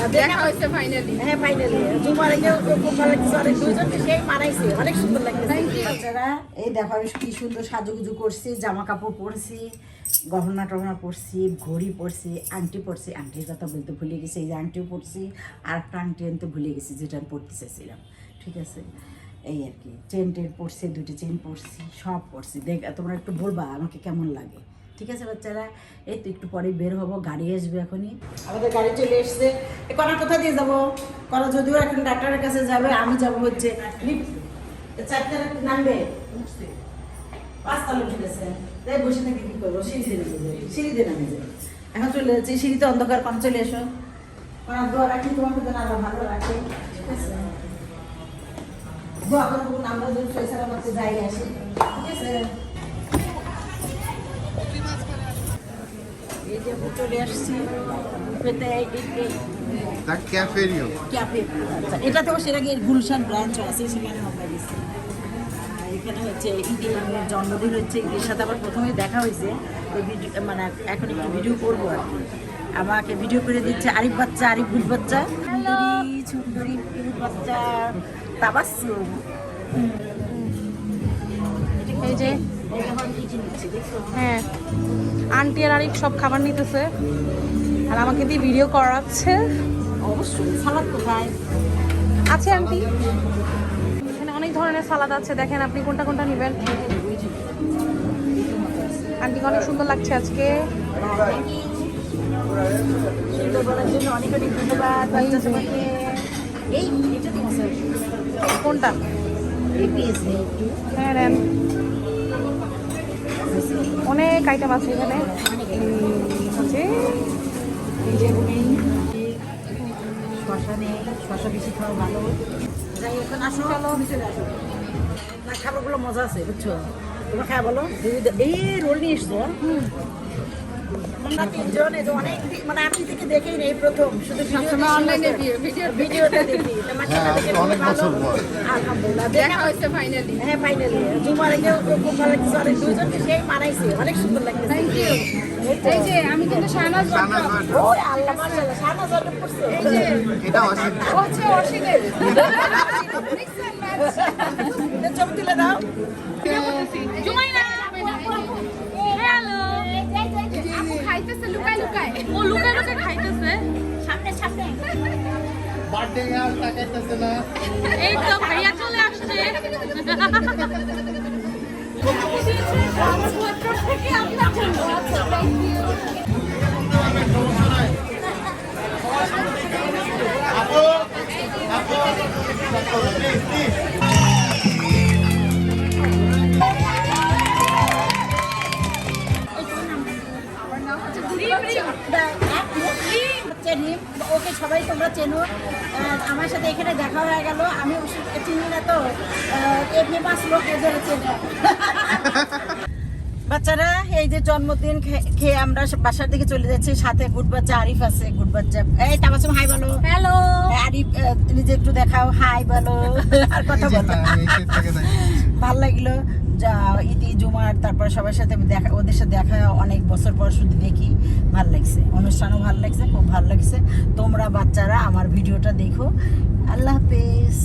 আলহামদুলিল্লাহ দেখা হয়েছে ফাইনালি হ্যাঁ ফাইনালি জুমারে কেউ খুব লাগছে। অনেক দুইজনকে সেই মানাইছে। অনেক সুন্দর লাগছে। বাচ্চারা এই দেখো আমি কি সুন্দর সাজুগুজু করছি। জামা কাপড় পরছি গহনা টহনা পরছি ঘড়ি পরছি আংটি পরছি। আংটির কথা বলতে ভুলে গেছি এই যে আংটিও পরছি। আর একটা আংটি আনতে ভুলে গেছি যেটা আমি পরতে চাইছিলাম। ঠিক আছে? এই আর কি। চেন টেন পরছি দুটি চেন পরছি সব পরছি। দেখ তোমরা একটু বলবা আমাকে কেমন লাগে। ঠিক আছে বাচ্চারা? এই তো একটু পরে বের হব, গাড়ি আসবে এখনই। আমাদের গাড়ি চলে এসছে। করা কোথা দিয়ে যাব? করা যদিও এখন ডাক্তারের কাছে যাবে, আমি যাব হচ্ছে চারটার নামবে? করব? সিঁড়িতে নামে এখন চলে সিঁড়িতে অন্ধকার এসো। রাখি তোমাকে ভালো রাখে। ঠিক আছে? আমরা যদি যাই আসি। ঠিক আছে? এই যে চলে আসছি. ক্যাফে আচ্ছা। এটা তো সেটা গুলশান ব্রাঞ্চ আছে সেখানে আমরা গেছি। এখানে হচ্ছে জন্মদিন হচ্ছে ঈদের সাথে আবার প্রথমে দেখা হয়েছে। ভিডিও মানে এখন একটু ভিডিও করব আর কি। আমাকে ভিডিও করে দিচ্ছে আরিফ বাচ্চা আরিফ গুল বাচ্চা। সুন্দরী সুন্দরী বাচ্চা। তাবাসসুম এই যে হ্যাঁ আন্টি আর আরিফ সব খাবার নিতেছে। আর আমাকে দিয়ে ভিডিও করাচ্ছে। অবশ্যই সালাদ কোথায়? আছে আন্টি। এখানে অনেক ধরনের সালাদ আছে দেখেন আপনি কোনটা কোনটা নেবেন। আন্টিকে অনেক সুন্দর লাগছে আজকে। সুন্দর বলার অনেক আইটেম আছে এখানে। আছে এই যে নেই শশা নেই শশা বেশি খাওয়া ভালো। যাই এখন আসো। চলো চলে আসো। না খাবারগুলো মজা আছে বুঝছ? তোমার খাওয়া বলো। এই রোল নিয়ে এসছো? আমরা তিনজন এই অনেক মানে থেকে দেখেই নেই প্রথম শুধু সবসময় অনলাইনে ভিডিও ভিডিওটা দেখি। তোমার হ্যাঁ, সাথে অনেক বছর পর। আলহামদুলিল্লাহ। দেখা দেখা হয়েছে ফাইনালি হ্যাঁ ফাইনালি জুমারে কেউ খুব ভালো লাগছে অনেক দুইজনকে সেই মানাইছে। অনেক সুন্দর লাগছে থ্যাংক ইউ এই যে আমি কিন্তু শাহনাজ। Zara. আল্লাহ মাশাআল্লাহ শাহনাজ অর্ডার করছে। এই যে এটা অসীম। হচ্ছে অর্শিদের Mix and match। তুলে দাও। বার্থডে আর তাকাইতেছে না। এই তো ভাইয়া চলে আসছে। আপু হচ্ছে ওকে সবাই তোমরা চেনো। আমার সাথে এখানে দেখা হয়ে গেল। আমি চিনি না তো। এমনি পাঁচ লোক এদের চেনে। বাচ্চারা এই যে জন্মদিন খেয়ে আমরা বাসার দিকে চলে যাচ্ছি। সাথে গুড বাচ্চা আরিফ আছে গুড বাচ্চা। এই তাবাসুম হাই বলো। হ্যালো। হ্যাঁ, আরিফ নিজে একটু দেখাও। হাই বলো। আর কথা বলো। ভালো লাগল? যা ইতি জুমার তারপর সবার সাথে দেখা ওদের সাথে দেখা অনেক বছর পর শুধু দেখি। ভালো লাগছে। অনুষ্ঠানও ভালো লাগছে খুব ভালো লাগছে। তোমরা বাচ্চারা আমার ভিডিওটা দেখো। আল্লাহ হাফেজ।